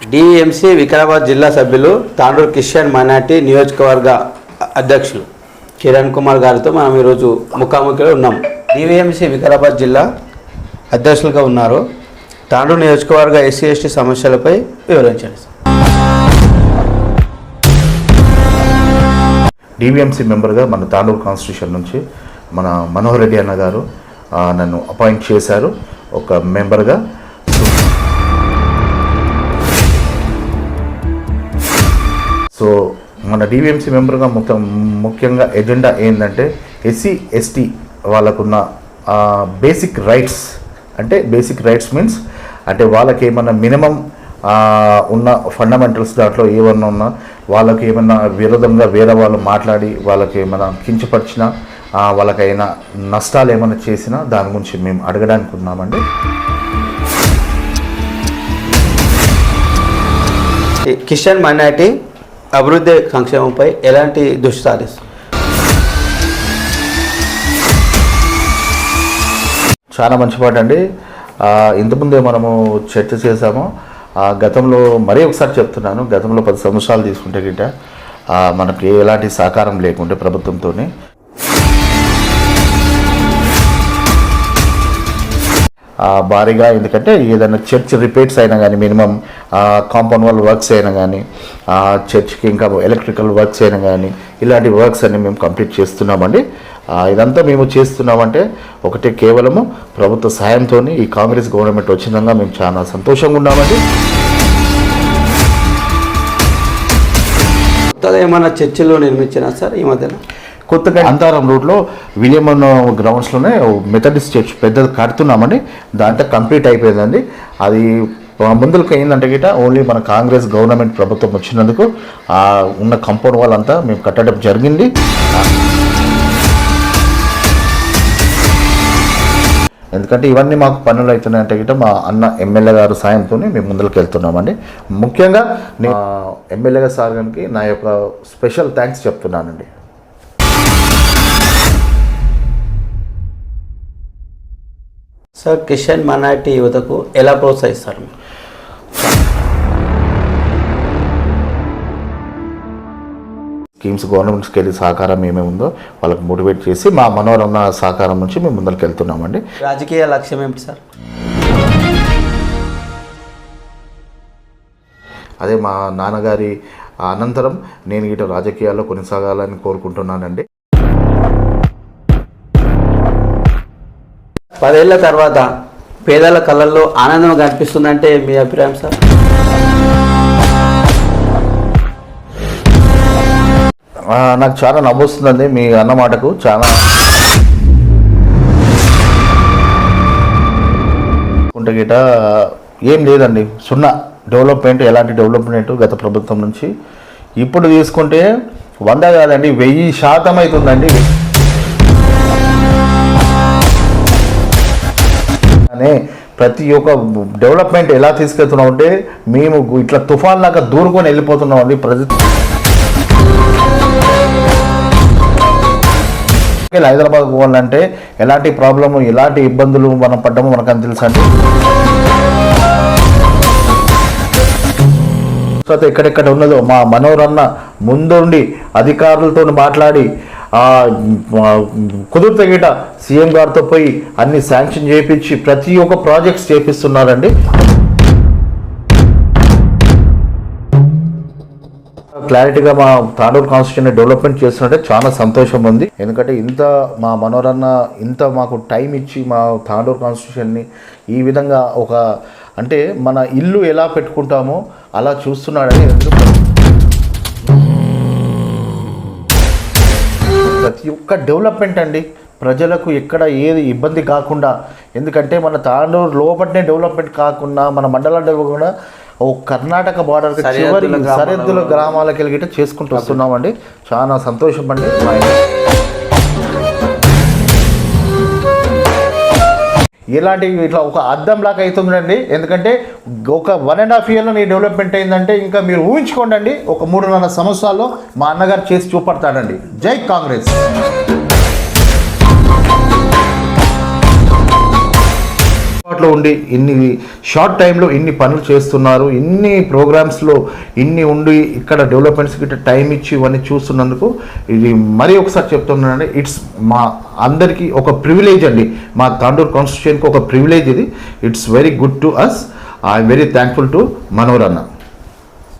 DMC Vikarabad జిల్లా సభ్యులు Tandur Kishan minority నియోజకవర్గ అధ్యక్షులు. కిరణ్ కుమార్ గారితో మనం ఈరోజు ముఖాముఖిలో ఉన్నాం. డివిఎంసి వికారాబాద్ జిల్లా అధ్యక్షులుగా ఉన్నారు. తాండూరు నియోజకవర్గ ఎస్సీ ఎస్టీ సమస్యలపై వివరించండి డివిఎంసీ మెంబర్గా మన తాండూరు కాన్స్టిట్యూషన్ నుంచి మన మనోహర్ రెడ్డి అన్న గారు నన్ను అపాయింట్ చేశారు. ఒక మెంబర్గా సో మన డివిఎంసీ మెంబర్గా మొత్తం ముఖ్యంగా ఎజెండా ఏంటంటే ఎస్సీ ఎస్టీ వాళ్ళకున్న బేసిక్ రైట్స్. అంటే బేసిక్ రైట్స్ మీన్స్ అంటే వాళ్ళకి ఏమన్నా మినిమం ఉన్న ఫండమెంటల్స్ దాంట్లో ఏమన్నా ఉన్నా వాళ్ళకి ఏమన్నా విరోధంగా వేరే వాళ్ళు మాట్లాడి వాళ్ళకి ఏమైనా కించపరిచినా వాళ్ళకైనా నష్టాలు ఏమైనా చేసినా దాని గురించి మేము అడగడానికి ఉన్నామండి. కిషన్ మైనార్టీ. అభివృద్ధి సంక్షేమంపై ఎలాంటి దృష్టి సారిస్తుంది చాలా మంచి పాట అండి ఇంతకుముందే మనము చర్చ చేసాము గతంలో మరీ ఒకసారి చెప్తున్నాను. గతంలో పది సంవత్సరాలు తీసుకుంటే గిట్ట మనకి ఎలాంటి సహకారం లేకుంటే ప్రభుత్వంతో భారీగా ఎందుకంటే ఏదైనా చర్చ్ రిపేర్స్ అయినా కానీ మినిమం కాంపౌండ్ వాల్ వర్క్స్ అయినా కానీ చర్చ్కి ఇంకా ఎలక్ట్రికల్ వర్క్స్ అయినా కానీ ఇలాంటి వర్క్స్ అన్ని మేము కంప్లీట్ చేస్తున్నామండి. ఇదంతా మేము చేస్తున్నామంటే ఒకటే కేవలము ప్రభుత్వ సాయంతో ఈ కాంగ్రెస్ గవర్నమెంట్ వచ్చిందంగా మేము చాలా సంతోషంగా ఉన్నామండి. ఏమైనా చర్చిలో నిర్మించినా సార్ ఈ మధ్యన కొత్తగా అంతారం రోడ్లో విలియమన్ గ్రౌండ్స్లోనే మెథడిస్ట్ చర్చ్ పెద్దది కడుతున్నామండి. దాంతో కంప్లీట్ అయిపోయిందండి. అది ముందుకు ఏంటంటే గిట ఓన్లీ మన కాంగ్రెస్ గవర్నమెంట్ ప్రభుత్వం వచ్చినందుకు ఆ ఉన్న కంపౌండ్ వాళ్ళంతా మేము కట్టడం జరిగింది. ఎందుకంటే ఇవన్నీ మాకు పనులు అవుతున్నాయంటే గిట మా అన్న ఎమ్మెల్యే గారు సాయంతో మేము ముందుకు వెళ్తున్నామండి. ముఖ్యంగా నేను ఎమ్మెల్యే సార్ గారికి నా యొక్క స్పెషల్ థ్యాంక్స్ చెప్తున్నానండి. సార్ కిషన్ మైనార్టీ యువతకు ఎలా ప్రోత్సహిస్తారు? స్కీమ్స్ గవర్నమెంట్స్కి వెళ్ళి సహకారం ఏమేమి ఉందో వాళ్ళకి మోటివేట్ చేసి మా మనోరమ సహకారం నుంచి మేము ముందరికి వెళ్తున్నామండి. రాజకీయ లక్ష్యం ఏమిటి సార్? అదే మా నాన్నగారి అనంతరం నేను ఇటు రాజకీయాల్లో కొనసాగాలని కోరుకుంటున్నానండి. పదేళ్ళ తర్వాత పేదల కళల్లో ఆనందం కనిపిస్తుందంటే మీ అభిప్రాయం సార్? నాకు చాలా నవ్వుస్తుందండి మీ అన్న మాటకు చాలా. ఉంటే గిట ఏం లేదండి సున్నా. డెవలప్మెంట్ ఎలాంటి డెవలప్మెంట్ గత ప్రభుత్వం నుంచి. ఇప్పుడు తీసుకుంటే వంద కాదండి వెయ్యి శాతం అవుతుందండి. అనే ప్రతి ఒక్క డెవలప్మెంట్ ఎలా తీసుకెళ్తున్నాం అంటే మేము ఇట్లా తుఫాన్ లాగా దూరుకొని వెళ్ళిపోతున్నాం అండి ప్రజ హైదరాబాద్ పోవాలంటే ఎలాంటి ప్రాబ్లము ఎలాంటి ఇబ్బందులు మనం పడ్డామో మనకు అని తెలుసా అండి తర్వాత ఎక్కడెక్కడ ఉన్నదో మా మనోరన్న ముందుండి అధికారులతో మాట్లాడి కుదిరితే గిట సీఎం గారితో పోయి అన్ని శాంక్షన్ చేయించి ప్రతి ఒక్క ప్రాజెక్ట్స్ చేపిస్తున్నారండి. క్లారిటీగా మా తాండూరు కాన్స్టిట్యూషన్ డెవలప్మెంట్ చేస్తున్నట్టే చాలా సంతోషం ఉంది. ఎందుకంటే ఇంత మా మనోరన్న ఇంత మాకు టైం ఇచ్చి మా తాండూరు కాన్స్టిట్యూషన్ని ఈ విధంగా ఒక అంటే మన ఇల్లు ఎలా పెట్టుకుంటామో అలా చూస్తున్నాడని ఎందుకు ఒక్క డెవలప్మెంట్ అండి. ప్రజలకు ఎక్కడ ఏది ఇబ్బంది కాకుండా ఎందుకంటే మన తాండూరు లోపలనే డెవలప్మెంట్ కాకుండా మన మండలం కూడా ఓ కర్ణాటక బార్డర్ చివరి సరిహద్దుల గ్రామాల సరిహద్దుల గ్రామాలకు వెళ్ళి చేసుకుంటూ వస్తున్నామండి. చాలా సంతోషం అండి. ఇలాంటి ఇట్లా ఒక అద్దం లాగా అవుతుందండి. ఎందుకంటే ఒక వన్ అండ్ హాఫ్ ఇయర్లో నీ డెవలప్మెంట్ అయిందంటే ఇంకా మీరు ఊహించుకోండి ఒక మూడున్నర సంవత్సరాల్లో మా అన్నగారు చేసి చూపడతాడండి. జై కాంగ్రెస్. అందుబాటులో ఉండి ఇన్ని షార్ట్ టైంలో ఇన్ని పనులు చేస్తున్నారు ఇన్ని ప్రోగ్రామ్స్లో ఇన్ని ఉండి ఇక్కడ డెవలప్మెంట్స్ గిట్ట టైం ఇచ్చి ఇవన్నీ చూస్తున్నందుకు ఇది మరీ ఒకసారి చెప్తున్నానండి ఇట్స్ మా అందరికీ ఒక ప్రివిలేజ్ అండి. మా తాండూరు కాన్స్టిట్యూషన్కి ఒక ప్రివిలేజ్ ఇది. It's very good to us I'm very thankful to మనోరన్న